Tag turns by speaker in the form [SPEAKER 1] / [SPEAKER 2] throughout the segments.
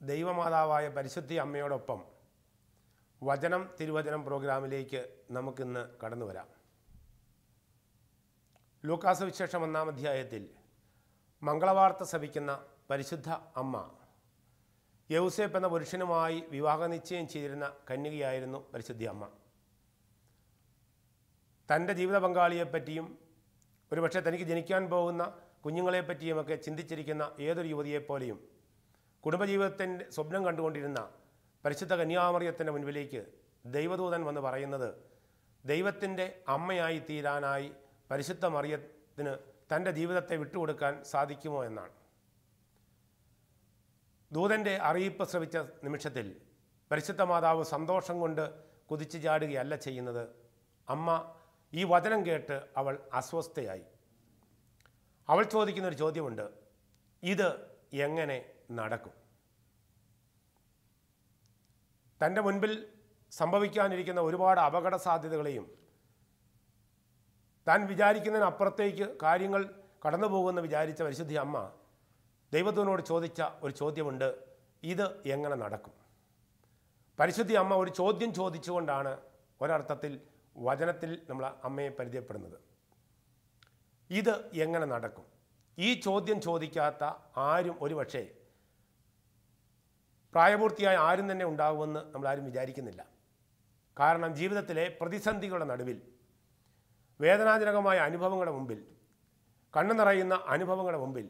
[SPEAKER 1] ദൈവമാതാവായ പരിശുദ്ധി അമ്മയോടൊപ്പം വചനം തിരുവചനം പ്രോഗ്രാമിലേക്ക് നമുക്കിന്ന് കടന്നു വരാം. ലൂക്കാസ് വിശേഷം ഒന്നാം അധ്യായത്തിൽ മംഗളവാർത്ത സഭിക്കുന്ന പരിശുദ്ധ അമ്മ യൗസേപ്പ് എന്ന പുരുഷനുമായി വിവാഹ നിശ്ചയം ചെയ്തിരുന്ന കന്യകയായിരുന്നു പരിശുദ്ധി അമ്മ. തന്റെ ജീവിത പങ്കാളിയെപ്പറ്റിയും ഒരുപക്ഷെ തനിക്ക് ജനിക്കാൻ പോകുന്ന കുഞ്ഞുങ്ങളെപ്പറ്റിയുമൊക്കെ ചിന്തിച്ചിരിക്കുന്ന ഏതൊരു യുവതിയെപ്പോലെയും കുടുംബജീവിതത്തിന്റെ സ്വപ്നം കണ്ടുകൊണ്ടിരുന്ന പരിശുദ്ധ കന്യാമറിയത്തിന്റെ മുൻപിലേക്ക് ദൈവദൂതൻ വന്ന് പറയുന്നത് ദൈവത്തിന്റെ അമ്മയായി തീരാനായി പരിശുദ്ധ മറിയത്തിന് തന്റെ ജീവിതത്തെ വിട്ടുകൊടുക്കാൻ സാധിക്കുമോ എന്നാണ്. ദൂതന്റെ അറിയിപ്പ് ശ്രവിച്ച നിമിഷത്തിൽ പരിശുദ്ധ മാതാവ് സന്തോഷം കൊണ്ട് കുതിച്ചു ചാടുകയല്ല ചെയ്യുന്നത്. അമ്മ ഈ വചനം കേട്ട് അവൾ അസ്വസ്ഥയായി. അവൾ ചോദിക്കുന്ന ഒരു ചോദ്യമുണ്ട്. ഇത് എങ്ങനെ നടക്കും? തന്റെ മുൻപിൽ സംഭവിക്കാനിരിക്കുന്ന ഒരുപാട് അപകട സാധ്യതകളെയും താൻ വിചാരിക്കുന്നതിനപ്പുറത്തേക്ക് കാര്യങ്ങൾ കടന്നു പോകുമെന്ന് വിചാരിച്ച പരിശുദ്ധി അമ്മ ദൈവത്തിനോട് ചോദിച്ച ഒരു ചോദ്യമുണ്ട്. ഇത് എങ്ങനെ നടക്കും? പരിശുദ്ധി അമ്മ ഒരു ചോദ്യം ചോദിച്ചുകൊണ്ടാണ് ഒരർത്ഥത്തിൽ വചനത്തിൽ നമ്മൾ അമ്മയെ പരിചയപ്പെടുന്നത്. ഇത് എങ്ങനെ നടക്കും? ഈ ചോദ്യം ചോദിക്കാത്ത ആരും ഒരുപക്ഷേ പ്രായപൂർത്തിയായ ആരും തന്നെ ഉണ്ടാകുമെന്ന് ആരും വിചാരിക്കുന്നില്ല. കാരണം ജീവിതത്തിലെ പ്രതിസന്ധികളുടെ നടുവിൽ വേദനാജനകമായ അനുഭവങ്ങളുടെ മുമ്പിൽ കണ്ണു നിറയുന്ന അനുഭവങ്ങളുടെ മുമ്പിൽ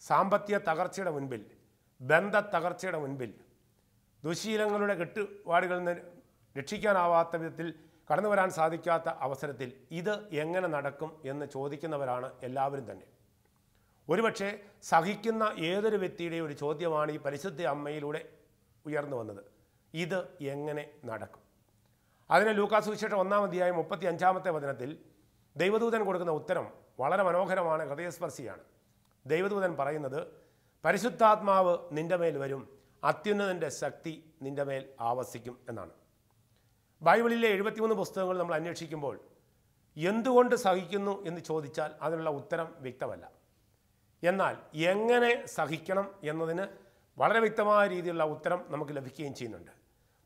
[SPEAKER 1] സാമ്പത്തിക തകർച്ചയുടെ മുൻപിൽ ബന്ധ തകർച്ചയുടെ മുൻപിൽ ദുശീലങ്ങളുടെ കെട്ടുപാടുകളിൽ നിന്ന് രക്ഷിക്കാനാവാത്ത വിധത്തിൽ കടന്നു വരാൻ സാധിക്കാത്ത അവസരത്തിൽ ഇത് എങ്ങനെ നടക്കും എന്ന് ചോദിക്കുന്നവരാണ് എല്ലാവരും തന്നെ. ഒരുപക്ഷെ സഹിക്കുന്ന ഏതൊരു വ്യക്തിയുടെ ഒരു ചോദ്യമാണ് ഈ പരിശുദ്ധ അമ്മയിലൂടെ ഉയർന്നു വന്നത്. ഇത് എങ്ങനെ നടക്കും? അതിന് ലൂക്കാസ് വിശേഷം ഒന്നാം അധ്യായം മുപ്പത്തി അഞ്ചാമത്തെ വചനത്തിൽ ദൈവദൂതൻ കൊടുക്കുന്ന ഉത്തരം വളരെ മനോഹരമാണ് ഹൃദയസ്പർശിയാണ്. ദൈവദൂതൻ പറയുന്നത് പരിശുദ്ധാത്മാവ് നിന്റെ മേൽ വരും അത്യുന്നതന്റെ ശക്തി നിന്റെ മേൽ ആവസിക്കും എന്നാണ്. ബൈബിളിലെ എഴുപത്തിമൂന്ന് പുസ്തകങ്ങൾ നമ്മൾ അന്വേഷിക്കുമ്പോൾ എന്തുകൊണ്ട് സഹിക്കുന്നു എന്ന് ചോദിച്ചാൽ അതിനുള്ള ഉത്തരം വ്യക്തമല്ല. എന്നാൽ എങ്ങനെ സഹിക്കണം എന്നതിന് വളരെ വ്യക്തമായ രീതിയിലുള്ള ഉത്തരം നമുക്ക് ലഭിക്കുകയും ചെയ്യുന്നുണ്ട്.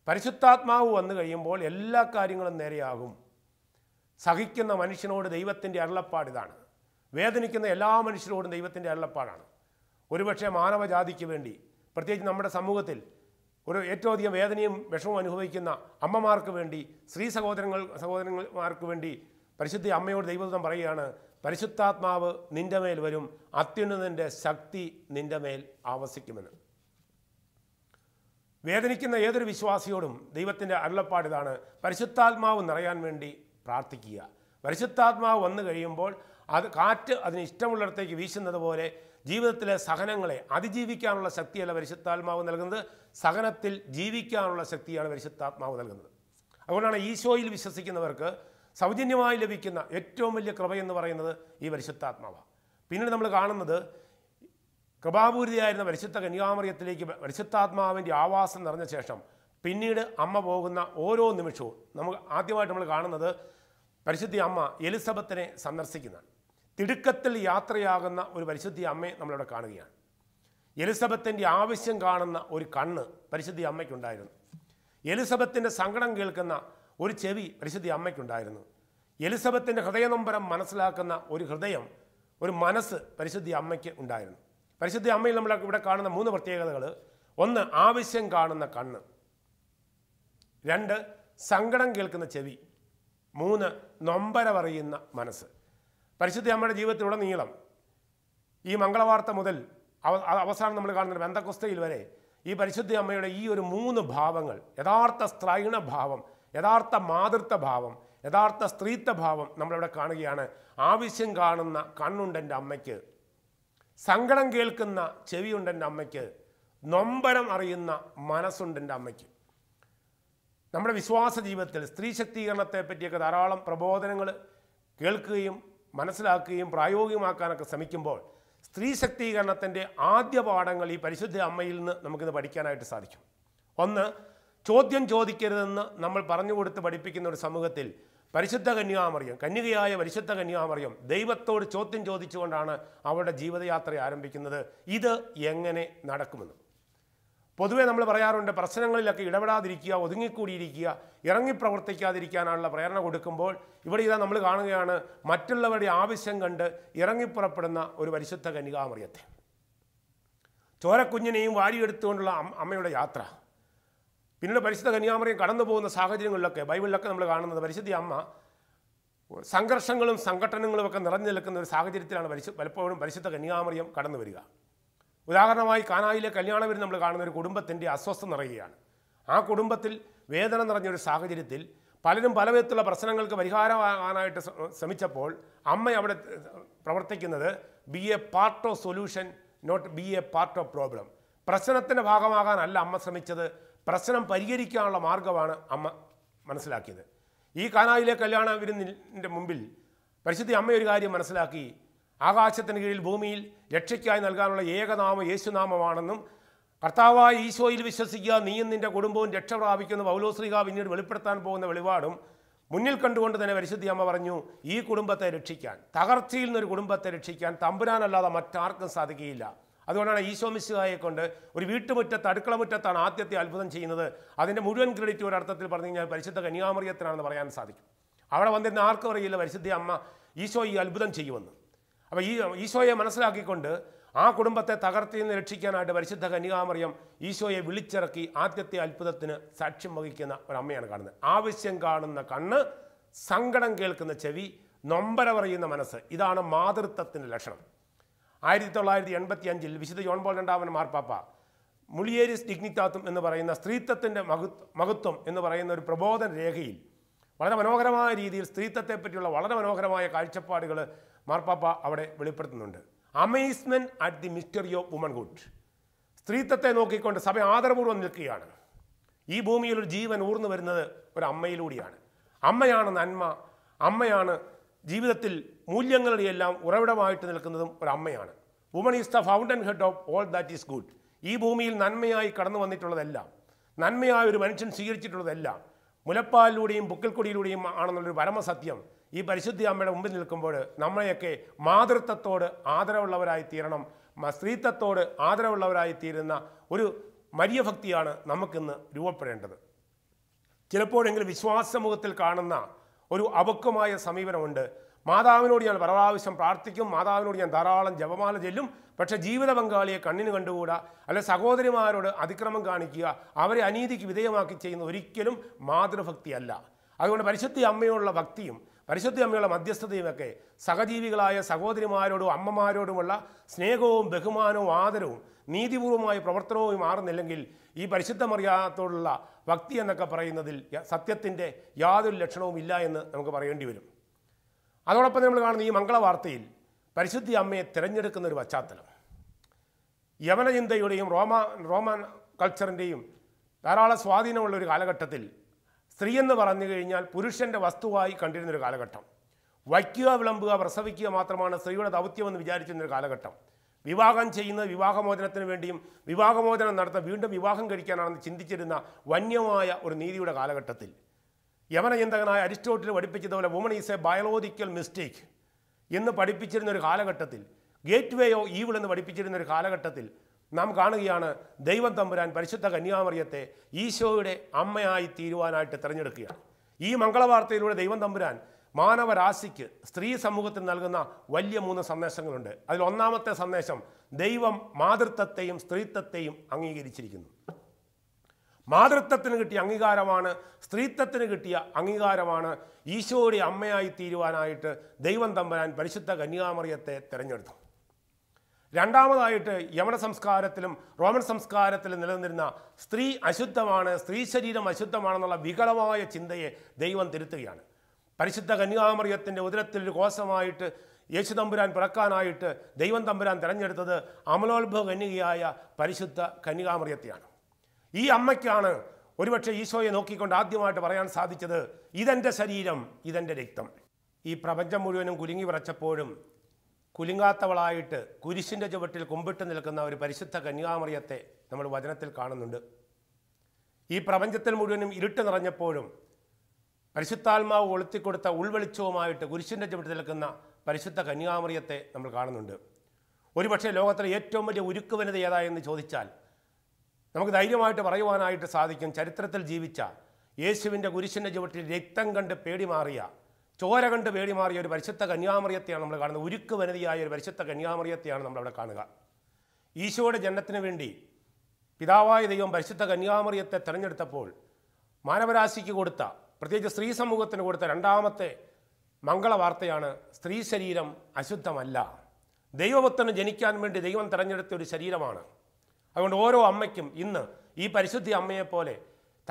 [SPEAKER 1] പരിശുദ്ധാത്മാവ് വന്നു കഴിയുമ്പോൾ എല്ലാ കാര്യങ്ങളും നേരെയാകും. സഹിക്കുന്ന മനുഷ്യനോട് ദൈവത്തിന്റെ അരുളപ്പാട് ഇതാണ്. വേദനിക്കുന്ന എല്ലാ മനുഷ്യരോടും ദൈവത്തിന്റെ അരുളപ്പാടാണ്. ഒരുപക്ഷെ മാനവജാതിക്ക് വേണ്ടി പ്രത്യേകിച്ച് നമ്മുടെ സമൂഹത്തിൽ ഒരു ഏറ്റവും അധികം വേദനയും വിഷമവും അനുഭവിക്കുന്ന അമ്മമാർക്ക് വേണ്ടി സ്ത്രീ സഹോദരങ്ങൾ സഹോദരന്മാർക്ക് വേണ്ടി പരിശുദ്ധ അമ്മയോട് ദൈവദൂതം പറയുകയാണ് പരിശുദ്ധാത്മാവ് നിന്റെ മേൽ വരും അത്യുന്നതന്റെ ശക്തി നിന്റെ മേൽ ആവസിക്കുമെന്ന്. വേദനിക്കുന്ന ഏതൊരു വിശ്വാസിയോടും ദൈവത്തിന്റെ അരുളപ്പാട് ഇതാണ് പരിശുദ്ധാത്മാവ് നിറയാൻ വേണ്ടി പ്രാർത്ഥിക്കുക. പരിശുദ്ധാത്മാവ് വന്നു കഴിയുമ്പോൾ അത് കാറ്റ് അതിന് ഇഷ്ടമുള്ളിടത്തേക്ക് വീശുന്നത് പോലെ ജീവിതത്തിലെ സഹനങ്ങളെ അതിജീവിക്കാനുള്ള ശക്തിയല്ല പരിശുദ്ധാത്മാവ് നൽകുന്നത്. സഹനത്തിൽ ജീവിക്കാനുള്ള ശക്തിയാണ് പരിശുദ്ധാത്മാവ് നൽകുന്നത്. അതുകൊണ്ടാണ് ഈശോയിൽ വിശ്വസിക്കുന്നവർക്ക് സൗജന്യമായി ലഭിക്കുന്ന ഏറ്റവും വലിയ കൃപയെന്ന് പറയുന്നത് ഈ പരിശുദ്ധാത്മാവാണ്. പിന്നീട് നമ്മൾ കാണുന്നത് കൃപാപൂരിതയായിരുന്ന പരിശുദ്ധ കന്യാമറിയത്തിലേക്ക് പരിശുദ്ധാത്മാവിന്റെ ആവാസം നിറഞ്ഞ ശേഷം പിന്നീട് അമ്മ പോകുന്ന ഓരോ നിമിഷവും നമുക്ക് ആദ്യമായിട്ട് നമ്മൾ കാണുന്നത് പരിശുദ്ധി അമ്മ എലിസബത്തിനെ സന്ദർശിക്കുന്നതാണ്. തിടുക്കത്തിൽ യാത്രയാകുന്ന ഒരു പരിശുദ്ധി അമ്മയെ നമ്മളിവിടെ കാണുകയാണ്. എലിസബത്തിന്റെ ആവശ്യം കാണുന്ന ഒരു കണ്ണ് പരിശുദ്ധി അമ്മയ്ക്കുണ്ടായിരുന്നു. എലിസബത്തിന്റെ സങ്കടം കേൾക്കുന്ന ഒരു ചെവി പരിശുദ്ധി അമ്മയ്ക്കുണ്ടായിരുന്നു. എലിസബത്തിന്റെ ഹൃദയനൊമ്പരം മനസ്സിലാക്കുന്ന ഒരു ഹൃദയം ഒരു മനസ്സ് പരിശുദ്ധി അമ്മയ്ക്ക് ഉണ്ടായിരുന്നു. പരിശുദ്ധി അമ്മയിൽ നമ്മൾ ഇവിടെ കാണുന്ന മൂന്ന് പ്രത്യേകതകൾ. ഒന്ന് ആവശ്യം കാണുന്ന കണ്ണ്. രണ്ട് സങ്കടം കേൾക്കുന്ന ചെവി. മൂന്ന് നൊമ്പരമറിയുന്ന മനസ്സ്. പരിശുദ്ധ അമ്മയുടെ ജീവിതത്തിലുടനീളം ഈ മംഗളവാർത്ത മുതൽ അവ- അവസാനം നമ്മൾ കാണുന്ന ബന്ധക്കുസ്തയിൽ വരെ ഈ പരിശുദ്ധ അമ്മയുടെ ഈ ഒരു മൂന്ന് ഭാവങ്ങൾ യഥാർത്ഥ സ്ത്രൈണ ഭാവം യഥാർത്ഥ മാതൃത്വ ഭാവം യഥാർത്ഥ സ്ത്രീത്വ ഭാവം നമ്മളിവിടെ കാണുകയാണ്. ആവശ്യം കാണുന്ന കണ്ണുണ്ട് എന്റെ അമ്മയ്ക്ക് സങ്കടം കേൾക്കുന്ന ചെവിയുണ്ട് എന്റെ അമ്മയ്ക്ക് നൊമ്പരം അറിയുന്ന മനസ്സുണ്ട് എന്റെ അമ്മയ്ക്ക്. നമ്മുടെ വിശ്വാസ ജീവിതത്തിൽ സ്ത്രീ ശക്തീകരണത്തെ പറ്റിയൊക്കെ ധാരാളം പ്രബോധനങ്ങൾ കേൾക്കുകയും മനസ്സിലാക്കുകയും പ്രായോഗികമാക്കാനൊക്കെ ശ്രമിക്കുമ്പോൾ സ്ത്രീ ശക്തീകരണത്തിന്റെ ആദ്യ പാഠങ്ങൾ ഈ പരിശുദ്ധ അമ്മയിൽ നിന്ന് നമുക്കിത് പഠിക്കാനായിട്ട് സാധിക്കും. ഒന്ന് ചോദ്യം ചോദിക്കരുതെന്ന് നമ്മൾ പറഞ്ഞു കൊടുത്ത് പഠിപ്പിക്കുന്ന ഒരു സമൂഹത്തിൽ പരിശുദ്ധ കന്യാമറിയം കന്യകയായ പരിശുദ്ധ കന്യാമറിയം ദൈവത്തോട് ചോദ്യം ചോദിച്ചുകൊണ്ടാണ് അവളുടെ ജീവിതയാത്ര ആരംഭിക്കുന്നത്. ഇത് എങ്ങനെ നടക്കുമെന്ന്. പൊതുവെ നമ്മൾ പറയാറുണ്ട് പ്രശ്നങ്ങളിലൊക്കെ ഇടപെടാതിരിക്കുക ഒതുങ്ങിക്കൂടിയിരിക്കുക ഇറങ്ങി പ്രവർത്തിക്കാതിരിക്കാനുള്ള പ്രേരണ കൊടുക്കുമ്പോൾ ഇവിടെ ഇതാ നമ്മൾ കാണുകയാണ് മറ്റുള്ളവരുടെ ആവശ്യം കണ്ട് ഇറങ്ങിപ്പുറപ്പെടുന്ന ഒരു പരിശുദ്ധ കന്യകാമറിയത്തെ ചോരക്കുഞ്ഞിനെയും വാരിയെടുത്തുകൊണ്ടുള്ള അമ്മയുടെ യാത്ര. പിന്നീട് പരിശുദ്ധ കന്യാമറിയം കടന്നു പോകുന്ന സാഹചര്യങ്ങളിലൊക്കെ ബൈബിളിലൊക്കെ നമ്മൾ കാണുന്നത് പരിശുദ്ധ അമ്മ സംഘർഷങ്ങളും സംഘടനകളുമൊക്കെ നിറഞ്ഞു നിൽക്കുന്ന ഒരു സാഹചര്യത്തിലാണ് പരിശു പലപ്പോഴും പരിശുദ്ധ കന്യാമറിയം കടന്നു വരിക ഉദാഹരണമായി കാനായിലെ കല്യാണ വിരുന്ന് നമ്മൾ കാണുന്ന ഒരു കുടുംബത്തിന്റെ അസ്വസ്ഥ നിറയുകയാണ്. ആ കുടുംബത്തിൽ വേദന നിറഞ്ഞൊരു സാഹചര്യത്തിൽ പലരും പല വിധത്തിലുള്ള പ്രശ്നങ്ങൾക്ക് പരിഹാരമാകാനായിട്ട് ശ്ര- ശ്രമിച്ചപ്പോൾ അമ്മ അവിടെ പ്രവർത്തിക്കുന്നത് be a part of solution not be a part of problem. പ്രശ്നത്തിന്റെ ഭാഗമാകാനല്ല അമ്മ ശ്രമിച്ചത്. പ്രശ്നം പരിഹരിക്കാനുള്ള മാർഗമാണ് അമ്മ മനസ്സിലാക്കിയത്. ഈ കാനായിലെ കല്യാണ വിരുന്നിന്റെ മുമ്പിൽ പരിശുദ്ധി അമ്മ ഒരു കാര്യം മനസ്സിലാക്കി. ആകാശത്തിന് കീഴിൽ ഭൂമിയിൽ രക്ഷയ്ക്കായി നൽകാനുള്ള ഏകനാമം യേശുനാമമാണെന്നും കർത്താവായ ഈശോയിൽ വിശ്വസിക്കുക നീയും നിന്റെ കുടുംബവും രക്ഷ പ്രാപിക്കുന്ന. പൗലോശ്രീക പിന്നീട് വെളിപ്പെടുത്താൻ പോകുന്ന വെളിപാടും മുന്നിൽ കണ്ടുകൊണ്ട് തന്നെ പരിശുദ്ധി അമ്മ പറഞ്ഞു ഈ കുടുംബത്തെ രക്ഷിക്കാൻ തകർച്ചയിൽ നിന്നൊരു കുടുംബത്തെ രക്ഷിക്കാൻ തമ്പുരാനല്ലാതെ മറ്റാർക്കും സാധിക്കുകയില്ല. അതുകൊണ്ടാണ് ഈശോ മിശിഹായെ കൊണ്ട് ഒരു വീട്ടുമുറ്റത്ത് അടുക്കള മുറ്റത്താണ് ആദ്യത്തെ അത്ഭുതം ചെയ്യുന്നത്. അതിന്റെ മുഴുവൻ ക്രെഡിറ്റ് ഒരർത്ഥത്തിൽ പറഞ്ഞു കഴിഞ്ഞാൽ പരിശുദ്ധ കന്യാമറിയത്തിനാണെന്ന് പറയാൻ സാധിക്കും. അവിടെ വന്നിരുന്ന ആർക്കും അറിയില്ല പരിശുദ്ധി അമ്മ ഈശോ ഈ അത്ഭുതം ചെയ്യുമെന്ന്. അപ്പോൾ ഈ ഈശോയെ മനസ്സിലാക്കിക്കൊണ്ട് ആ കുടുംബത്തെ തകർത്തിൽ നിന്ന് രക്ഷിക്കാനായിട്ട് പരിശുദ്ധ കന്യകാമറിയം ഈശോയെ വിളിച്ചിറക്കി ആദ്യത്തെ അത്ഭുതത്തിന് സാക്ഷ്യം വഹിക്കുന്ന ഒരു അമ്മയാണ് കാണുന്നത്. ആവശ്യം കാണുന്ന കണ്ണ് സങ്കടം കേൾക്കുന്ന ചെവി നൊമ്പര പറയുന്ന മനസ്സ്. ഇതാണ് മാതൃത്വത്തിന്റെ ലക്ഷണം. ആയിരത്തി തൊള്ളായിരത്തി എൺപത്തി അഞ്ചിൽ വിശുദ്ധ ജോൺ പോൾ രണ്ടാമൻ മാർപ്പാപ്പ മുളിയേരിസ് ഡിഗ്നിറ്റാത്തും എന്ന് പറയുന്ന സ്ത്രീത്വത്തിന്റെ മഹു മഹത്വം എന്ന് പറയുന്ന ഒരു പ്രബോധന രേഖയിൽ വളരെ മനോഹരമായ രീതിയിൽ സ്ത്രീത്വത്തെ പറ്റിയുള്ള വളരെ മനോഹരമായ കാഴ്ചപ്പാടുകൾ മാർപ്പാപ്പ അവിടെ വെളിപ്പെടുത്തുന്നുണ്ട്. Amazement at the mystery of womanhood സ്ത്രീത്വത്തെ നോക്കിക്കൊണ്ട് സഭ ആദരപൂർവം നിൽക്കുകയാണ്. ഈ ഭൂമിയിൽ ഒരു ജീവൻ ഊർന്നു വരുന്നത് ഒരു അമ്മയിലൂടെയാണ്. അമ്മയാണ് നന്മ അമ്മയാണ് ജീവിതത്തിൽ മൂല്യങ്ങളുടെ എല്ലാം ഉറവിടമായിട്ട് നിൽക്കുന്നതും ഒരു അമ്മയാണ്. Woman is the fountain head of all that is good ഈ ഭൂമിയിൽ നന്മയായി കടന്നു വന്നിട്ടുള്ളതെല്ലാം നന്മയായ ഒരു മനുഷ്യൻ സ്വീകരിച്ചിട്ടുള്ളതെല്ലാം മുലപ്പാലിലൂടെയും പുക്കൽക്കൊടിയിലൂടെയും ആണെന്നുള്ളൊരു പരമസത്യം ഈ പരിശുദ്ധി അമ്മയുടെ മുമ്പിൽ നിൽക്കുമ്പോൾ നമ്മളെയൊക്കെ മാതൃത്വത്തോട് ആദരവുള്ളവരായി തീരണം സ്ത്രീത്വത്തോട് ആദരവുള്ളവരായി തീരുന്ന ഒരു മര്യഭക്തിയാണ് നമുക്കിന്ന് രൂപപ്പെടേണ്ടത്. ചിലപ്പോഴെങ്കിലും വിശ്വാസ സമൂഹത്തിൽ കാണുന്ന ഒരു അപക്വമായ സമീപനമുണ്ട്. മാതാവിനോട് ഞാൻ പ്രാവശ്യം പ്രാർത്ഥിക്കും മാതാവിനോട് ഞാൻ ധാരാളം ജപമാല ചെല്ലും പക്ഷേ ജീവിത പങ്കാളിയെ കണ്ണിന് കണ്ടുകൂടാ? അല്ലെ സഹോദരിമാരോട് അതിക്രമം കാണിക്കുക? അവരെ അനീതിക്ക് വിധേയമാക്കി ചെയ്യുന്ന ഒരിക്കലും മാതൃഭക്തിയല്ല. അതുകൊണ്ട് പരിശുദ്ധി അമ്മയോടുള്ള ഭക്തിയും പരിശുദ്ധി അമ്മയുള്ള മധ്യസ്ഥതയുമൊക്കെ സഹജീവികളായ സഹോദരിമാരോടും അമ്മമാരോടുമുള്ള സ്നേഹവും ബഹുമാനവും ആദരവും നീതിപൂർവമായ പ്രവർത്തനവും മാറുന്നില്ലെങ്കിൽ ഈ പരിശുദ്ധമറിയാത്തോടുള്ള ഭക്തി എന്നൊക്കെ പറയുന്നതിൽ സത്യത്തിന്റെ യാതൊരു ലക്ഷണവും ഇല്ല എന്ന് നമുക്ക് പറയേണ്ടി വരും. അതോടൊപ്പം നമ്മൾ കാണുന്ന ഈ മംഗളവാർത്തയിൽ പരിശുദ്ധി അമ്മയെ തിരഞ്ഞെടുക്കുന്ന ഒരു പശ്ചാത്തലം. യവനചിന്തയുടെയും റോമ റോമൻ കൾച്ചറിന്റെയും ധാരാളം സ്വാധീനമുള്ള ഒരു കാലഘട്ടത്തിൽ സ്ത്രീ എന്ന് പറഞ്ഞു കഴിഞ്ഞാൽ പുരുഷന്റെ വസ്തുവായി കണ്ടിരുന്നൊരു കാലഘട്ടം. വയ്ക്കുക വിളമ്പുക പ്രസവിക്കുക മാത്രമാണ് സ്ത്രീയുടെ ദൗത്യമെന്ന് വിചാരിച്ചിരുന്നൊരു കാലഘട്ടം. വിവാഹം ചെയ്യുന്നത് വിവാഹമോചനത്തിന് വേണ്ടിയും വിവാഹമോചനം നടത്താൻ വീണ്ടും വിവാഹം കഴിക്കാനാണെന്ന് ചിന്തിച്ചിരുന്ന വന്യമായ ഒരു നീതിയുടെ കാലഘട്ടത്തിൽ. യവനചിന്തകനായ Aristotle പഠിപ്പിച്ചതുപോലെ woman is a biological mistake എന്ന് പഠിപ്പിച്ചിരുന്ന ഒരു കാലഘട്ടത്തിൽ ഗേറ്റ് വേ ഓ ഈവിൾ എന്ന് പഠിപ്പിച്ചിരുന്ന ഒരു കാലഘട്ടത്തിൽ നാം കാണുകയാണ് ദൈവം തമ്പുരാൻ പരിശുദ്ധ കന്യാമറിയത്തെ ഈശോയുടെ അമ്മയായി തീരുവാനായിട്ട് തിരഞ്ഞെടുക്കുകയാണ്. ഈ മംഗളവാർത്തയിലൂടെ ദൈവം തമ്പുരാൻ മാനവരാശിക്ക് സ്ത്രീ സമൂഹത്തിന് നൽകുന്ന വലിയ മൂന്ന് സന്ദേശങ്ങളുണ്ട്. അതിൽ ഒന്നാമത്തെ സന്ദേശം ദൈവം മാതൃത്വത്തെയും സ്ത്രീത്വത്തെയും അംഗീകരിച്ചിരിക്കുന്നു. മാതൃത്വത്തിന് കിട്ടിയ അംഗീകാരമാണ് സ്ത്രീത്വത്തിന് കിട്ടിയ അംഗീകാരമാണ് ഈശോയുടെ അമ്മയായി തീരുവാനായിട്ട് ദൈവം തമ്പരാൻ പരിശുദ്ധ കന്യാമറിയത്തെ തിരഞ്ഞെടുത്തു രണ്ടാമതായിട്ട് യമന സംസ്കാരത്തിലും റോമൻ സംസ്കാരത്തിലും നിലനിന്നിരുന്ന സ്ത്രീ അശുദ്ധമാണ് സ്ത്രീ ശരീരം അശുദ്ധമാണെന്നുള്ള വികലമായ ചിന്തയെ ദൈവം തിരുത്തുകയാണ്. പരിശുദ്ധ കന്യാമറിയത്തിന്റെ ഉദരത്തിൽ ഒരു കോശമായിട്ട് യേശു തമ്പുരാൻ പിറക്കാനായിട്ട് ദൈവം തമ്പുരാൻ തിരഞ്ഞെടുത്തത് അമലോത്ഭവ കന്യകയായ പരിശുദ്ധ കന്യകാമറിയത്തെയാണ് ഈ അമ്മയ്ക്കാണ് ഒരുപക്ഷെ ഈശോയെ നോക്കിക്കൊണ്ട് ആദ്യമായിട്ട് പറയാൻ സാധിച്ചത് ഇതെന്റെ ശരീരം ഇതെന്റെ രക്തം. ഈ പ്രപഞ്ചം മുഴുവനും കുലുങ്ങി വിറച്ചപ്പോഴും കുലുങ്ങാത്തവളായിട്ട് കുരിശിന്റെ ചുവട്ടിൽ കുമ്പിട്ട് നിൽക്കുന്ന ഒരു പരിശുദ്ധ കന്യാമറിയത്തെ നമ്മൾ വചനത്തിൽ കാണുന്നുണ്ട്. ഈ പ്രപഞ്ചത്തിൽ മുഴുവനും ഇരുട്ട് നിറഞ്ഞപ്പോഴും പരിശുദ്ധാത്മാവ് ഒളുത്തിക്കൊടുത്ത ഉൾവെളിച്ചവുമായിട്ട് കുരിശിന്റെ ചുവട്ടിൽ നിൽക്കുന്ന പരിശുദ്ധ കന്യാമറിയത്തെ നമ്മൾ കാണുന്നുണ്ട്. ഒരുപക്ഷെ ലോകത്തിലെ ഏറ്റവും വലിയ ഉരുക്ക് വനിത ഏതായെന്ന് ചോദിച്ചാൽ നമുക്ക് ധൈര്യമായിട്ട് പറയുവാനായിട്ട് സാധിക്കും ചരിത്രത്തിൽ ജീവിച്ച യേശുവിന്റെ കുരിശിന്റെ ചുവട്ടിൽ രക്തം കണ്ട് പേടി മാറിയ ചോര കണ്ട് പേടി മാറിയ ഒരു പരിശുദ്ധ കന്യാമറിയത്തെയാണ് നമ്മൾ കാണുന്നത്. ഉരുക്ക് വനിതയായ ഒരു പരിശുദ്ധ കന്യാമറിയത്തെയാണ് നമ്മളവിടെ കാണുക. ഈശോയുടെ ജനനത്തിന് വേണ്ടി പിതാവായ ദൈവം പരിശുദ്ധ കന്യാമറിയത്തെ തിരഞ്ഞെടുത്തപ്പോൾ മാനവരാശിക്ക് കൊടുത്ത പ്രത്യേകിച്ച് സ്ത്രീ സമൂഹത്തിന് കൊടുത്ത രണ്ടാമത്തെ മംഗള വാർത്തയാണ് സ്ത്രീ ശരീരം അശുദ്ധമല്ല. ദൈവപുത്രന് ജനിക്കാൻ വേണ്ടി ദൈവം തിരഞ്ഞെടുത്ത ഒരു ശരീരമാണ്. അതുകൊണ്ട് ഓരോ അമ്മയ്ക്കും ഇന്ന് ഈ പരിശുദ്ധി അമ്മയെപ്പോലെ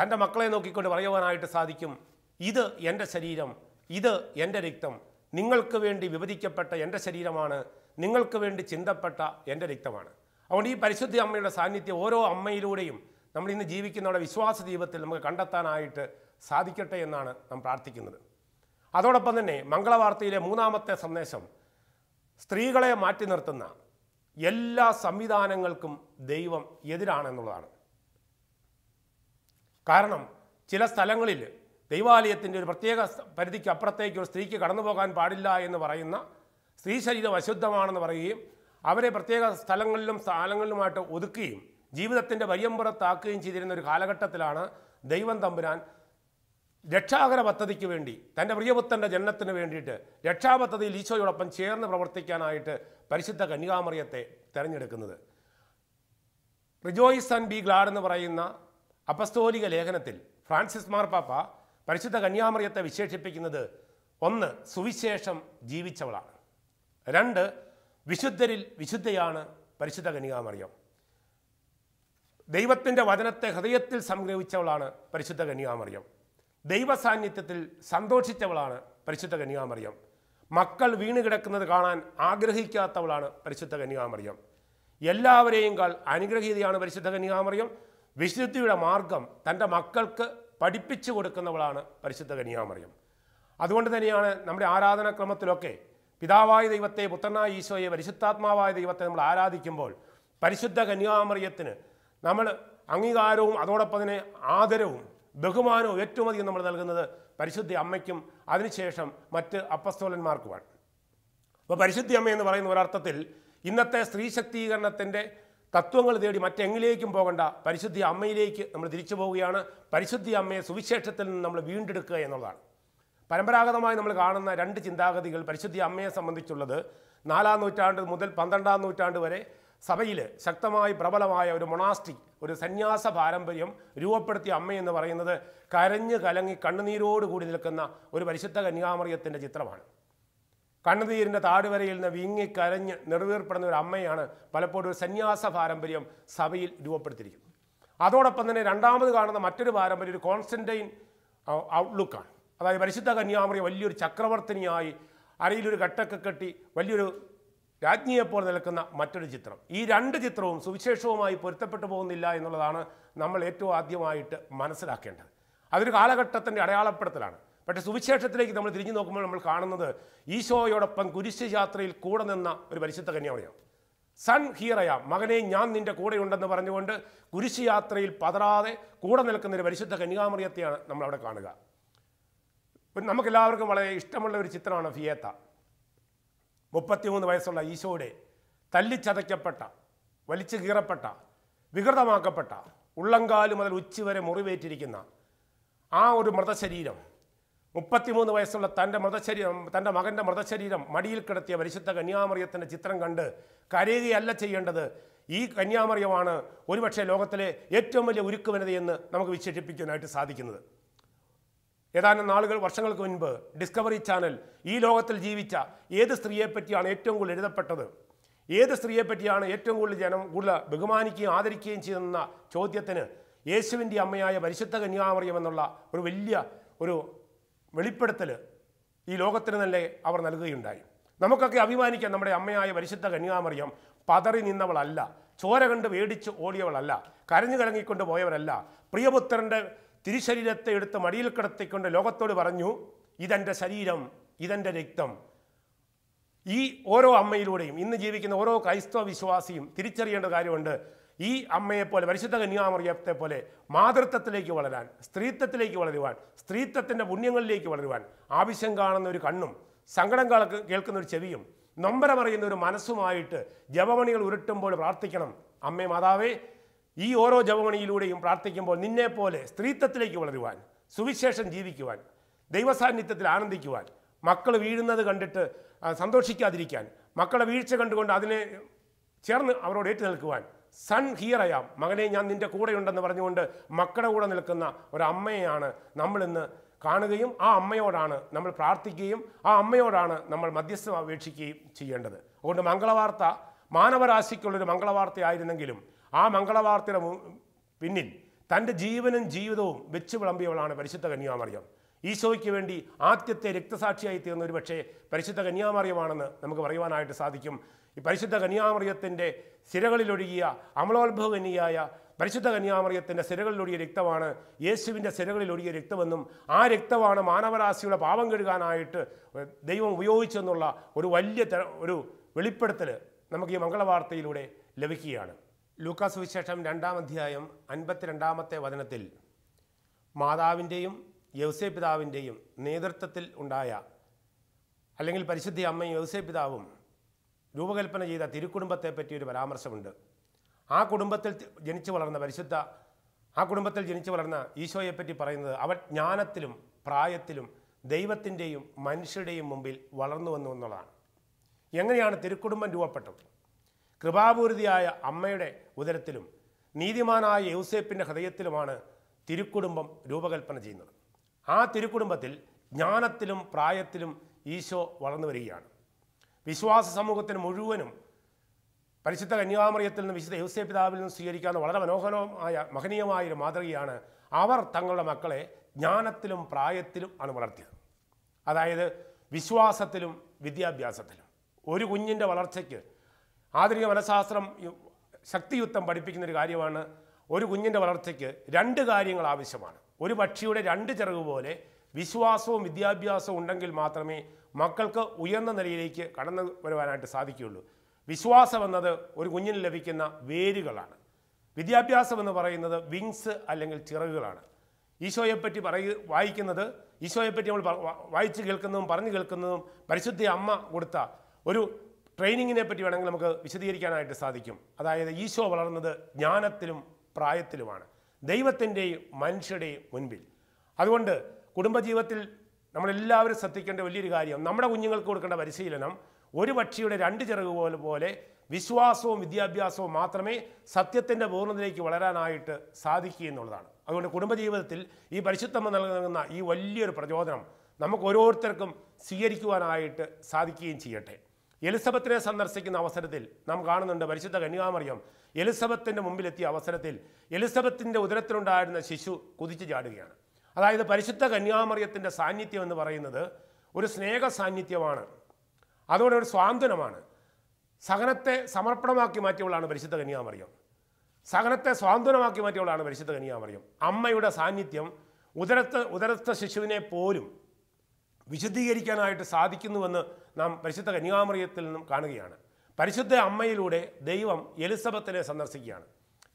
[SPEAKER 1] തന്റെ മക്കളെ നോക്കിക്കൊണ്ട് പറയുവാനായിട്ട് സാധിക്കും. ഇത് എന്റെ ശരീരം ഇത് എന്റെ രക്തം. നിങ്ങൾക്ക് വേണ്ടി വിഭജിക്കപ്പെട്ട എന്റെ ശരീരമാണ്. നിങ്ങൾക്ക് വേണ്ടി ചിന്തപ്പെട്ട എന്റെ രക്തമാണ്. അതുകൊണ്ട് ഈ പരിശുദ്ധി അമ്മയുടെ സാന്നിധ്യം ഓരോ അമ്മയിലൂടെയും നമ്മൾ ഇന്ന് ജീവിക്കുന്ന നമ്മുടെ വിശ്വാസ ജീവിതത്തിൽ നമുക്ക് കണ്ടെത്താനായിട്ട് സാധിക്കട്ടെ എന്നാണ് നാം പ്രാർത്ഥിക്കുന്നത്. അതോടൊപ്പം തന്നെ മംഗളവാർത്തയിലെ മൂന്നാമത്തെ സന്ദേശം സ്ത്രീകളെ മാറ്റി നിർത്തുന്ന എല്ലാ സംവിധാനങ്ങൾക്കും ദൈവം എതിരാണെന്നുള്ളതാണ്. കാരണം ചില സ്ഥലങ്ങളിൽ ദൈവാലയത്തിന്റെ ഒരു പ്രത്യേക പരിധിക്ക് അപ്പുറത്തേക്ക് ഒരു സ്ത്രീക്ക് കടന്നു പോകാൻ പാടില്ല എന്ന് പറയുന്ന സ്ത്രീ ശരീരം അശുദ്ധമാണെന്ന് പറയുകയും അവരെ പ്രത്യേക സ്ഥലങ്ങളിലും സ്ഥലങ്ങളിലുമായിട്ട് ഒതുക്കുകയും ജീവിതത്തിന്റെ വയ്യമ്പുറത്താക്കുകയും ചെയ്തിരുന്ന ഒരു കാലഘട്ടത്തിലാണ് ദൈവം തമ്പുരാൻ രക്ഷാകര പദ്ധതിക്ക് വേണ്ടി തന്റെ പ്രിയപുത്രന്റെ ജനനത്തിന് വേണ്ടിയിട്ട് രക്ഷാപദ്ധതിയിൽ ഈശോയോടൊപ്പം ചേർന്ന് പ്രവർത്തിക്കാനായിട്ട് പരിശുദ്ധ കന്യാമറിയത്തെ തിരഞ്ഞെടുക്കുന്നത്. റിജോയിസ് ആൻഡ് ബി ഗ്ലാഡ് എന്ന് പറയുന്ന അപസ്തോലിക ലേഖനത്തിൽ ഫ്രാൻസിസ് മാർപ്പാപ്പ പരിശുദ്ധ കന്യാമറിയത്തെ വിശേഷിപ്പിക്കുന്നത് ഒന്ന് സുവിശേഷം ജീവിച്ചവളാണ്. രണ്ട് വിശുദ്ധരിൽ വിശുദ്ധയാണ് പരിശുദ്ധ കന്യാമറിയം. ദൈവത്തിന്റെ വചനത്തെ ഹൃദയത്തിൽ സംഗ്രഹിച്ചവളാണ് പരിശുദ്ധ കന്യാമറിയം. ദൈവ സാന്നിധ്യത്തിൽ സന്തോഷിച്ചവളാണ് പരിശുദ്ധ കന്യാമറിയം. മക്കൾ വീണ് കിടക്കുന്നത് കാണാൻ ആഗ്രഹിക്കാത്തവളാണ് പരിശുദ്ധ കന്യാമറിയം. എല്ലാവരെയും കാൾ അനുഗ്രഹീതയാണ് പരിശുദ്ധ കന്യാമറിയം. വിശുദ്ധിയുടെ മാർഗം തന്റെ മക്കൾക്ക് പഠിപ്പിച്ചു കൊടുക്കുന്നവളാണ് പരിശുദ്ധ കന്യാമറിയം അതുകൊണ്ട് തന്നെയാണ് നമ്മുടെ ആരാധനാക്രമത്തിലൊക്കെ പിതാവായ ദൈവത്തെ പുത്രനായ ഈശോയെ പരിശുദ്ധാത്മാവായ ദൈവത്തെ നമ്മൾ ആരാധിക്കുമ്പോൾ പരിശുദ്ധ കന്യാമറിയത്തിന് നമ്മൾ അംഗീകാരവും അതോടൊപ്പം തന്നെ ആദരവും ബഹുമാനവും ഏറ്റവും അധികം നമ്മൾ നൽകുന്നത് പരിശുദ്ധ അമ്മയ്ക്കും അതിനുശേഷം മറ്റ് അപ്പസ്തോലന്മാർക്കുമാണ്. അപ്പോൾ പരിശുദ്ധി അമ്മ എന്ന് പറയുന്ന ഒരർത്ഥത്തിൽ ഇന്നത്തെ സ്ത്രീ ശക്തീകരണത്തിന്റെ തത്വങ്ങൾ തേടി മറ്റെങ്ങിലേക്കും പോകണ്ട. പരിശുദ്ധി അമ്മയിലേക്ക് നമ്മൾ തിരിച്ചു പോവുകയാണ്. പരിശുദ്ധി അമ്മയെ സുവിശേഷത്തിൽ നിന്ന് നമ്മൾ വീണ്ടെടുക്കുക എന്നുള്ളതാണ്. പരമ്പരാഗതമായി നമ്മൾ കാണുന്ന രണ്ട് ചിന്താഗതികൾ പരിശുദ്ധി അമ്മയെ സംബന്ധിച്ചുള്ളത്. നാലാം നൂറ്റാണ്ട് മുതൽ പന്ത്രണ്ടാം നൂറ്റാണ്ട് വരെ സഭയിൽ ശക്തമായി പ്രബലമായ ഒരു മൊണാസ്റ്റിക് ഒരു സന്യാസ പാരമ്പര്യം രൂപപ്പെടുത്തിയ അമ്മയെന്ന് പറയുന്നത് കരഞ്ഞ് കലങ്ങി കണ്ണുനീരോട് കൂടി നിൽക്കുന്ന ഒരു പരിശുദ്ധ കന്യാമറിയത്തിന്റെ ചിത്രമാണ്. കണ്ണുനീരിന്റെ താടുവരയിൽ നിന്ന് വിങ്ങിക്കരഞ്ഞ് നിറവേർപ്പെടുന്ന ഒരു അമ്മയാണ് പലപ്പോഴും ഒരു സന്യാസ പാരമ്പര്യം സഭയിൽ രൂപപ്പെടുത്തിയിരിക്കുന്നത്. അതോടൊപ്പം തന്നെ രണ്ടാമത് കാണുന്ന മറ്റൊരു പാരമ്പര്യം ഒരു കോൺസ്റ്റന്റൈൻ ഔട്ട്ലുക്കാണ് അതായത് പരിശുദ്ധ കന്യാമറി വലിയൊരു ചക്രവർത്തിനിയായി അരയിലൊരു കട്ടൊക്കെ കെട്ടി വലിയൊരു രാജ്ഞിയെപ്പോലെ നിൽക്കുന്ന മറ്റൊരു ചിത്രം. ഈ രണ്ട് ചിത്രവും സുവിശേഷവുമായി പൊരുത്തപ്പെട്ടു പോകുന്നില്ല എന്നുള്ളതാണ് നമ്മൾ ഏറ്റവും ആദ്യമായിട്ട് മനസ്സിലാക്കേണ്ടത്. അതൊരു കാലഘട്ടത്തിന്റെ അടയാളപ്പെടുത്തലാണ്. പക്ഷേ സുവിശേഷത്തിലേക്ക് നമ്മൾ തിരിഞ്ഞു നോക്കുമ്പോൾ നമ്മൾ കാണുന്നത് ഈശോയോടൊപ്പം കുരിശ് യാത്രയിൽ കൂടെ നിന്ന ഒരു പരിശുദ്ധ കന്യാവണിയാണ് സൺ ഹീറയ മകനെ ഞാൻ നിന്റെ കൂടെയുണ്ടെന്ന് പറഞ്ഞുകൊണ്ട് കുരിശ് യാത്രയിൽ പതറാതെ കൂടെ നിൽക്കുന്ന ഒരു പരിശുദ്ധ കന്യാമറിയത്തെയാണ് നമ്മൾ അവിടെ കാണുക നമുക്കെല്ലാവർക്കും വളരെ ഇഷ്ടമുള്ള ഒരു ചിത്രമാണ് ഫിയേത്ത. മുപ്പത്തിമൂന്ന് വയസ്സുള്ള ഈശോയുടെ തല്ലിച്ചതയ്ക്കപ്പെട്ട വലിച്ചു കീറപ്പെട്ട വികൃതമാക്കപ്പെട്ട ഉള്ളങ്കാൽ മുതൽ ഉച്ചി വരെ മുറിവേറ്റിരിക്കുന്ന ആ ഒരു മൃതശരീരം മുപ്പത്തിമൂന്ന് വയസ്സുള്ള തന്റെ മൃതശരീരം തന്റെ മകന്റെ മൃതശരീരം മടിയിൽ കിടത്തിയ പരിശുദ്ധ കന്യാമറിയത്തിന്റെ ചിത്രം കണ്ട് കരയുകയല്ല ചെയ്യേണ്ടത്. ഈ കന്യാമറിയമാണ് ഒരുപക്ഷെ ലോകത്തിലെ ഏറ്റവും വലിയ ഉരുക്ക് വനിതയെന്ന് നമുക്ക് വിശേഷിപ്പിക്കാനായിട്ട് സാധിക്കുന്നത്. ഏതാനും നാളുകൾ വർഷങ്ങൾക്ക് മുൻപ് ഡിസ്കവറി ചാനൽ ഈ ലോകത്തിൽ ജീവിച്ച ഏത് സ്ത്രീയെപ്പറ്റിയാണ് ഏറ്റവും കൂടുതൽ എഴുതപ്പെട്ടത്? ഏത് സ്ത്രീയെപ്പറ്റിയാണ് ഏറ്റവും കൂടുതൽ ജനം കൂടുതൽ ബഹുമാനിക്കുകയും ആദരിക്കുകയും ചെയ്യുന്ന ചോദ്യത്തിന് യേശുവിന്റെ അമ്മയായ പരിശുദ്ധ കന്യാമറിയം എന്നുള്ള ഒരു വലിയ ഒരു വെളിപ്പെടുത്തൽ ഈ ലോകത്തിന് തന്നെ അവർ നൽകുകയുണ്ടായി. നമുക്കൊക്കെ അഭിമാനിക്കാം നമ്മുടെ അമ്മയായ പരിശുദ്ധ കന്യാമറിയം പതറി നിന്നവളല്ല ചോര കണ്ട് വേടിച്ച് ഓടിയവളല്ല കരഞ്ഞു കലങ്ങിക്കൊണ്ട് പോയവരല്ല. പ്രിയപുത്രന്റെ തിരുശരീരത്തെ എടുത്ത് മടിയിൽ കിടത്തിക്കൊണ്ട് ലോകത്തോട് പറഞ്ഞു ഇതെന്റെ ശരീരം ഇതെന്റെ രക്തം. ഈ ഓരോ അമ്മയിലൂടെയും ഇന്ന് ജീവിക്കുന്ന ഓരോ ക്രൈസ്തവ വിശ്വാസിയും തിരിച്ചറിയേണ്ട കാര്യമുണ്ട്. ഈ അമ്മയെപ്പോലെ പരിശുദ്ധ കന്യാമറിയത്തെ പോലെ മാതൃത്വത്തിലേക്ക് വളരാൻ സ്ത്രീത്വത്തിലേക്ക് വളരുവാൻ സ്ത്രീത്വത്തിന്റെ പുണ്യങ്ങളിലേക്ക് വളരുവാൻ ആവശ്യം കാണുന്ന ഒരു കണ്ണും സങ്കടം കേൾക്ക് കേൾക്കുന്ന ഒരു ചെവിയും നൊമ്പരമറിയുന്ന ഒരു മനസ്സുമായിട്ട് ജപമണികൾ ഉരുട്ടുമ്പോൾ പ്രാർത്ഥിക്കണം. അമ്മേ മാതാവേ ഈ ഓരോ ജപമണിയിലൂടെയും പ്രാർത്ഥിക്കുമ്പോൾ നിന്നെപ്പോലെ സ്ത്രീത്വത്തിലേക്ക് വളരുവാൻ സുവിശേഷം ജീവിക്കുവാൻ ദൈവസാന്നിധ്യത്തിൽ ആനന്ദിക്കുവാൻ മക്കൾ വീഴുന്നത് കണ്ടിട്ട് സന്തോഷിക്കാതിരിക്കാൻ മക്കളെ വീഴ്ച കണ്ടുകൊണ്ട് അതിനെ ചേർന്ന് അവരോട് ഏറ്റു നിൽക്കുവാൻ സൺ ഹിയറയാം മകനെ ഞാൻ നിന്റെ കൂടെയുണ്ടെന്ന് പറഞ്ഞുകൊണ്ട് മക്കളുടെ കൂടെ നിൽക്കുന്ന ഒരമ്മയെയാണ് നമ്മളിന്ന് കാണുകയും ആ അമ്മയോടാണ് നമ്മൾ പ്രാർത്ഥിക്കുകയും ആ അമ്മയോടാണ് നമ്മൾ മധ്യസ്ഥം അപേക്ഷിക്കുകയും ചെയ്യേണ്ടത്. അതുകൊണ്ട് മംഗളവാർത്ത മാനവരാശിക്കുള്ളൊരു മംഗളവാർത്തയായിരുന്നെങ്കിലും ആ മംഗളവാർത്തയുടെ പിന്നിൽ തന്റെ ജീവനും ജീവിതവും വെച്ച് വിളമ്പിയവളാണ് പരിശുദ്ധ കന്യാമറിയം. ഈശോയ്ക്ക് വേണ്ടി ആദ്യത്തെ രക്തസാക്ഷിയായി തീർന്ന ഒരു പക്ഷേ പരിശുദ്ധ കന്യാമറിയമാണെന്ന് നമുക്ക് പറയുവാനായിട്ട് സാധിക്കും. ഈ പരിശുദ്ധ കന്യാമറിയത്തിന്റെ സിരകളിലൊഴുകിയ അമലോത്ഭവകന്യായ പരിശുദ്ധ കന്യാമറിയത്തിന്റെ സിരകളിലൊഴിയ രക്തമാണ്. യേശുവിന്റെ സിരകളിലൊഴിയ രക്തമെന്നും ആ രക്തമാണ് മാനവരാശിയുടെ പാപം കഴുകാനായിട്ട് ദൈവം ഉപയോഗിച്ചെന്നുള്ള ഒരു വലിയ ഒരു വെളിപ്പെടുത്തൽ നമുക്ക് ഈ മംഗളവാർത്തയിലൂടെ ലഭിക്കുകയാണ്. ലൂക്കാസ് വിശേഷം രണ്ടാം അധ്യായം അൻപത്തിരണ്ടാമത്തെ വചനത്തിൽ മാതാവിന്റെയും യവസേ പിതാവിന്റെയും നേതൃത്വത്തിൽ ഉണ്ടായ അല്ലെങ്കിൽ പരിശുദ്ധി അമ്മയും യൗസേ പിതാവും രൂപകൽപ്പന ചെയ്ത തിരുക്കുടുംബത്തെ പറ്റി ഒരു പരാമർശമുണ്ട്. ആ കുടുംബത്തിൽ ജനിച്ചു വളർന്ന പരിശുദ്ധ ആ കുടുംബത്തിൽ ജനിച്ചു വളർന്ന ഈശോയെപ്പറ്റി പറയുന്നത് അവൻ ജ്ഞാനത്തിലും പ്രായത്തിലും ദൈവത്തിന്റെയും മനുഷ്യരുടെയും മുമ്പിൽ വളർന്നു വന്നു എന്നുള്ളതാണ്. എങ്ങനെയാണ് തിരുക്കുടുംബം രൂപപ്പെട്ടത്? കൃപാപൂരിതിയായ അമ്മയുടെ ഉദരത്തിലും നീതിമാനായ യൗസേപ്പിന്റെ ഹൃദയത്തിലുമാണ് തിരുക്കുടുംബം രൂപകൽപ്പന ചെയ്യുന്നത്. ആ തിരുക്കുടുംബത്തിൽ ജ്ഞാനത്തിലും പ്രായത്തിലും ഈശോ വളർന്നു വരികയാണ്. വിശ്വാസ സമൂഹത്തിന് മുഴുവനും പരിശുദ്ധ കന്യാമറിയത്തിൽ നിന്നും വിശുദ്ധ യൗസ്യ പിതാവിൽ നിന്ന് സ്വീകരിക്കാവുന്ന വളരെ മനോഹരമായ മഹനീയമായ ഒരു മാതൃകയാണ് അവർ തങ്ങളുടെ മക്കളെ ജ്ഞാനത്തിലും പ്രായത്തിലും ആണ് വളർത്തിയത്. അതായത് വിശ്വാസത്തിലും വിദ്യാഭ്യാസത്തിലും. ഒരു കുഞ്ഞിന്റെ വളർച്ചയ്ക്ക് ആധുനിക മനഃശാസ്ത്രം ശക്തിയുക്തം പഠിപ്പിക്കുന്ന ഒരു കാര്യമാണ് ഒരു കുഞ്ഞിന്റെ വളർച്ചയ്ക്ക് രണ്ട് കാര്യങ്ങൾ ആവശ്യമാണ്. ഒരു പക്ഷിയുടെ രണ്ട് ചിറക് പോലെ വിശ്വാസവും വിദ്യാഭ്യാസവും ഉണ്ടെങ്കിൽ മാത്രമേ മക്കൾക്ക് ഉയർന്ന നിലയിലേക്ക് കടന്നു വരുവാനായിട്ട് സാധിക്കുകയുള്ളൂ. വിശ്വാസം എന്നത് ഒരു കുഞ്ഞിന് ലഭിക്കുന്ന വേരുകളാണ്. വിദ്യാഭ്യാസം എന്ന് പറയുന്നത് വിങ്സ് അല്ലെങ്കിൽ ചിറകുകളാണ്. ഈശോയെപ്പറ്റി പറയ വായിക്കുന്നത് ഈശോയെപ്പറ്റി നമ്മൾ വായിച്ചു കേൾക്കുന്നതും പറഞ്ഞു കേൾക്കുന്നതും പരിശുദ്ധ അമ്മ കൊടുത്ത ഒരു ട്രെയിനിങ്ങിനെ പറ്റി വേണമെങ്കിൽ നമുക്ക് വിശദീകരിക്കാനായിട്ട് സാധിക്കും. അതായത് ഈശോ വളർന്നത് ജ്ഞാനത്തിലും പ്രായത്തിലുമാണ്. ദൈവത്തിന്റെയും മനുഷ്യരുടെയും മുൻപിൽ. അതുകൊണ്ട് കുടുംബജീവിതത്തിൽ നമ്മളെല്ലാവരും ശ്രദ്ധിക്കേണ്ട വലിയൊരു കാര്യം നമ്മുടെ കുഞ്ഞുങ്ങൾക്ക് കൊടുക്കേണ്ട പരിശീലനം ഒരു പക്ഷിയുടെ രണ്ട് ചിറക് പോലെ പോലെ വിശ്വാസവും വിദ്യാഭ്യാസവും മാത്രമേ സത്യത്തിന്റെ പൂർണതയിലേക്ക് വളരാനായിട്ട് സാധിക്കൂ എന്നുള്ളതാണ്. അതുകൊണ്ട് കുടുംബജീവിതത്തിൽ ഈ പരിശുദ്ധമ്മ നൽകുന്ന ഈ വലിയൊരു പ്രചോദനം നമുക്ക് ഓരോരുത്തർക്കും സ്വീകരിക്കുവാനായിട്ട് സാധിക്കുകയും ചെയ്യട്ടെ. എലിസബത്തിനെ സന്ദർശിക്കുന്ന അവസരത്തിൽ നാം കാണുന്നുണ്ട് പരിശുദ്ധ കന്യാമറിയം എലിസബത്തിന്റെ മുമ്പിലെത്തിയ അവസരത്തിൽ എലിസബത്തിന്റെ ഉദരത്തിലുണ്ടായിരുന്ന ശിശു കുതിച്ചു ചാടുകയാണ്. അതായത് പരിശുദ്ധ കന്യാമറിയത്തിന്റെ സാന്നിധ്യം എന്ന് പറയുന്നത് ഒരു സ്നേഹ സാന്നിധ്യമാണ്. അതുകൊണ്ട് ഒരു സ്വാന്തനമാണ്. സഹനത്തെ സമർപ്പണമാക്കി മാറ്റിയവളാണ് പരിശുദ്ധ കന്യാമറിയം സഹനത്തെ സ്വാന്തനമാക്കി മാറ്റിയവളാണ് പരിശുദ്ധ കന്യാമറിയം അമ്മയുടെ സാന്നിധ്യം ഉദരത്ത് ഉദരസ്ഥ ശിശുവിനെ പോലും വിശുദ്ധീകരിക്കാനായിട്ട് സാധിക്കുന്നുവെന്ന് നാം പരിശുദ്ധ കന്യാമറിയത്തിൽ നിന്നും കാണുകയാണ്. പരിശുദ്ധ അമ്മയിലൂടെ ദൈവം എലിസബത്തിനെ സന്ദർശിക്കുകയാണ്.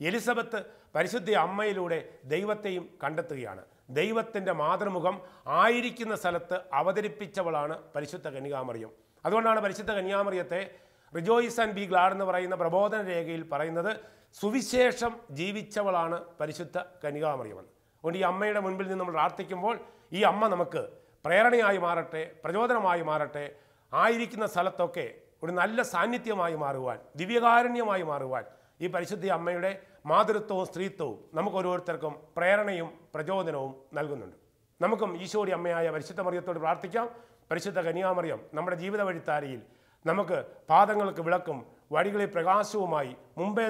[SPEAKER 1] എലിസബത്ത് പരിശുദ്ധ അമ്മയിലൂടെ ദൈവത്തെയും കണ്ടെത്തുകയാണ്. ദൈവത്തിന്റെ മാതൃമുഖം ആയിരിക്കുന്ന സ്ഥലത്ത് അവതരിപ്പിച്ചവളാണ് പരിശുദ്ധ കന്യാമറിയം. അതുകൊണ്ടാണ് പരിശുദ്ധ കന്യാമറിയത്തെ റിജോയിസ് ആൻഡ് ബി ഗ്ലാഡ് എന്ന് പറയുന്ന പ്രബോധന രേഖയിൽ പറയുന്നത് സുവിശേഷം ജീവിച്ചവളാണ് പരിശുദ്ധ കന്യാമറിയമെന്ന്. അതുകൊണ്ട് ഈ അമ്മയുടെ മുൻപിൽ നിന്ന് നമ്മൾ പ്രാർത്ഥിക്കുമ്പോൾ ഈ അമ്മ നമുക്ക് പ്രേരണയായി മാറട്ടെ പ്രചോദനമായി മാറട്ടെ ആയിരിക്കുന്ന സ്ഥലത്തൊക്കെ ഒരു നല്ല സാന്നിധ്യമായി മാറുവാൻ ദിവ്യകാരുണ്യമായി മാറുവാൻ ഈ പരിശുദ്ധി അമ്മയുടെ മാതൃത്വവും സ്ത്രീത്വവും നമുക്ക് ഓരോരുത്തർക്കും പ്രേരണയും പ്രചോദനവും നൽകുന്നുണ്ട്. നമുക്കും ഈശോടി അമ്മയായ പരിശുദ്ധ മറിയത്തോട് പ്രാർത്ഥിക്കാം. പരിശുദ്ധ കന്യാമറിയം നമ്മുടെ ജീവിത വഴിത്താരയിൽ നമുക്ക് പാദങ്ങൾക്ക് വിളക്കും വഴികളിൽ പ്രകാശവുമായി മുമ്പേ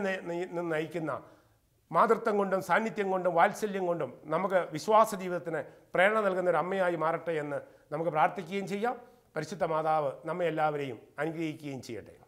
[SPEAKER 1] നയിക്കുന്ന മാതൃത്വം കൊണ്ടും സാന്നിധ്യം കൊണ്ടും വാത്സല്യം കൊണ്ടും നമുക്ക് വിശ്വാസ ജീവിതത്തിന് പ്രേരണ നൽകുന്ന ഒരു അമ്മയായി മാറട്ടെ എന്ന് നമുക്ക് പ്രാർത്ഥിക്കുകയും ചെയ്യാം. പരിശുദ്ധ മാതാവ് നമ്മെ എല്ലാവരെയും അനുഗ്രഹിക്കുകയും ചെയ്യട്ടെ.